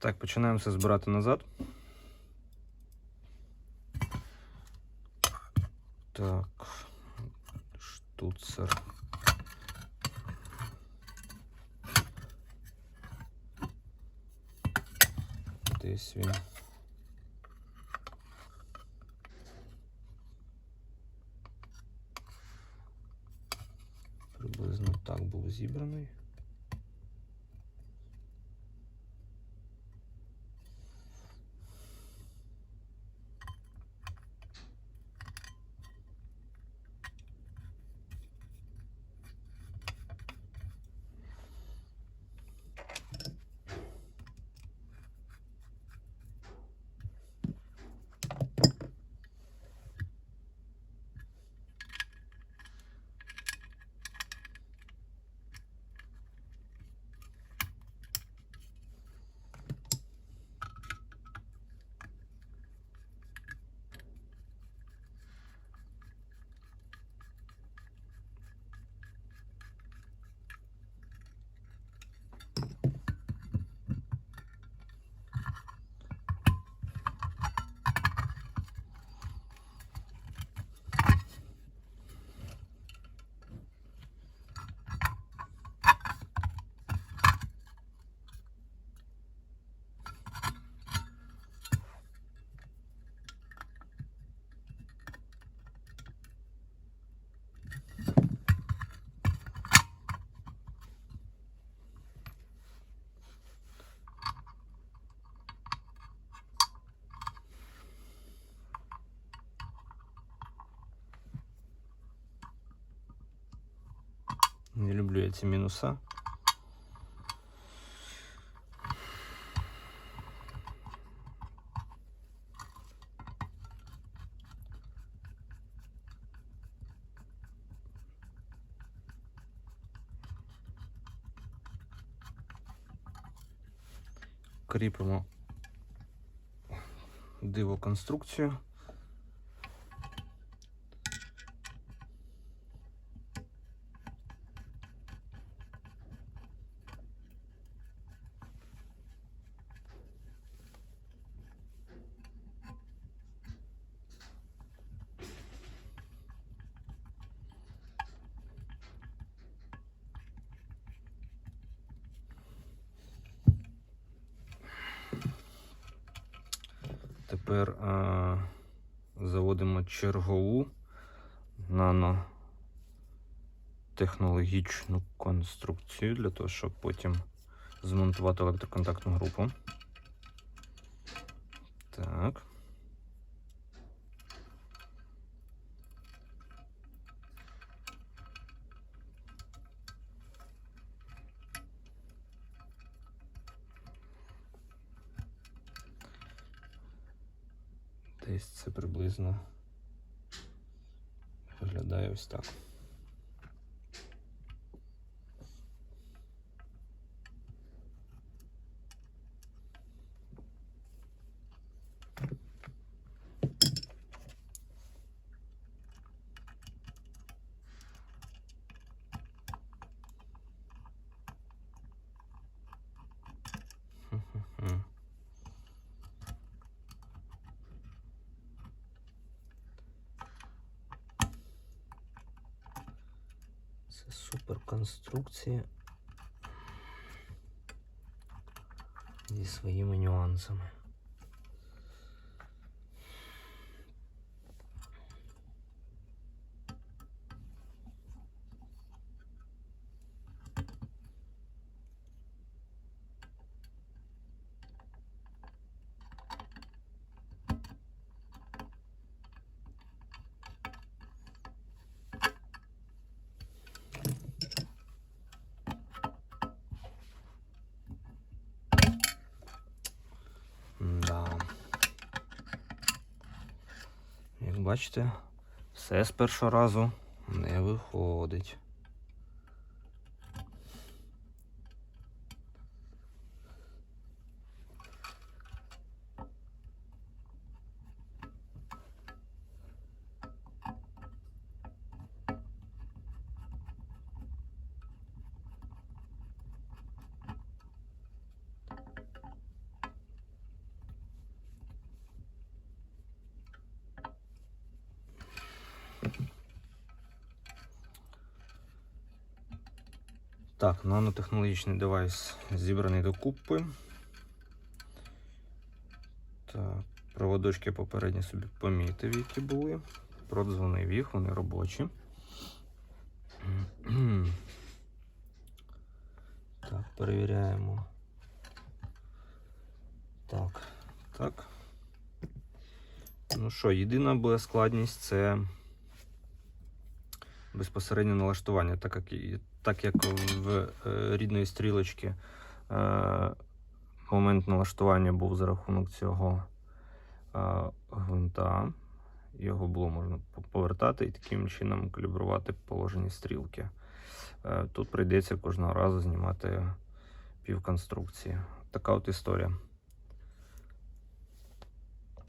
Так, починаємо все збирати назад. Так, штуцер. Десь він. Приблизно так був зібраний. Не люблю я ці мінуса. Кріпимо диво конструкцію. Тепер е, заводимо чергову нанотехнологічну конструкцію для того, щоб потім змонтувати електроконтактну групу. Так. Десь це приблизно виглядає ось так. Це суперконструкція зі своїми нюансами. Да. Як бачите, все з першого разу не виходить. Так, нанотехнологічний девайс зібраний докупи. Так, проводочки попередньо собі помітив, які були. Продзвонив їх, вони робочі. Так, перевіряємо. Так, так. Ну що, єдина була складність це безпосереднє налаштування, так як, так як в е, рідної стрілочки е, момент налаштування був за рахунок цього е, гвинта. Його було можна повертати і таким чином калібрувати положення стрілки. Тут прийдеться кожного разу знімати півконструкції. Така от історія.